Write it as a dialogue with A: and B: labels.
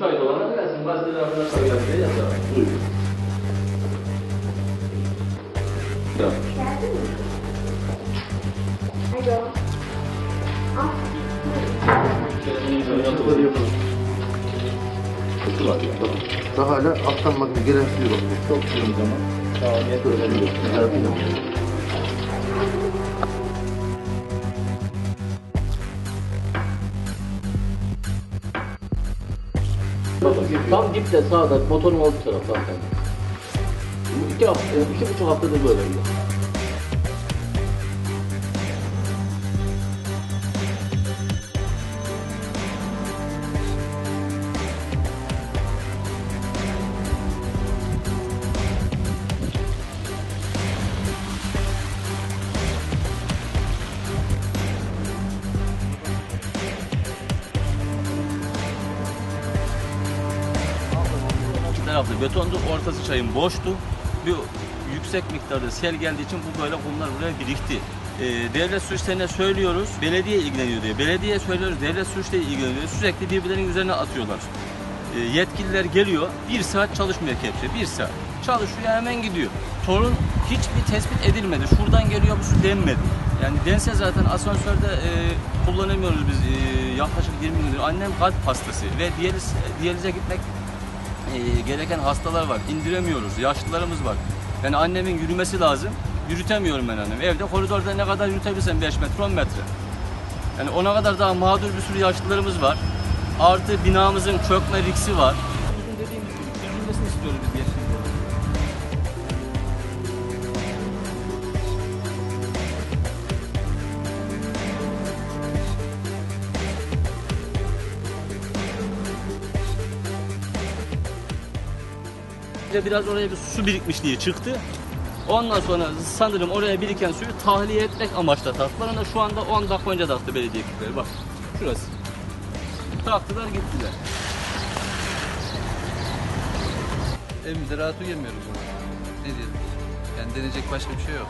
A: Şahit olana gelsin. Gazeteler hakkında sayılar diye yazar. Buyur. Ya.
B: Geldi mi? Alo. Ah.
C: Daha hala alttan bakın gelen suyu bakın.
A: Çok iyi zaman. Faaliyet öğreniyor. Tam dipte sağda motorun olduğu taraf zaten. İki hafta, iki buçuk haftadır böyle.
D: İki taraflı betondu, ortası çayın boştu. Bir yüksek miktarda sel geldiği için bu böyle kumlar buraya birikti. Ee, devlet su işlerine söylüyoruz, belediye ilgileniyor diye. Belediye söylüyoruz, devlet su işleri ilgileniyor. Sürekli birbirlerinin üzerine atıyorlar. Ee, yetkililer geliyor, bir saat çalışmıyor kepçe, bir saat. Çalışıyor hemen gidiyor. Sorun hiçbir tespit edilmedi. Şuradan geliyor bu su denmedi. Yani dense zaten asansörde e, kullanamıyoruz biz e, yaklaşık 20 gündür. Annem kalp hastası ve diyaliz, diyalize gitmek e, gereken hastalar var. İndiremiyoruz. Yaşlılarımız var. Yani annemin yürümesi lazım. Yürütemiyorum ben annemi. Evde koridorda ne kadar yürütebilsem 5 metre 10 metre. Yani ona kadar daha mağdur bir sürü yaşlılarımız var. Artı binamızın çökme riksi var. Bizim dediğimiz gibi istiyoruz biz de biraz oraya bir su birikmişliği çıktı. Ondan sonra sanırım oraya biriken suyu tahliye etmek amaçla taktılar. Ama şu anda 10 dakika önce taktı belediye ekipleri. Bak şurası. Taktılar gittiler.
E: Evimizde rahat uyuyamıyoruz. Ne diyelim? Yani deneyecek başka bir şey yok.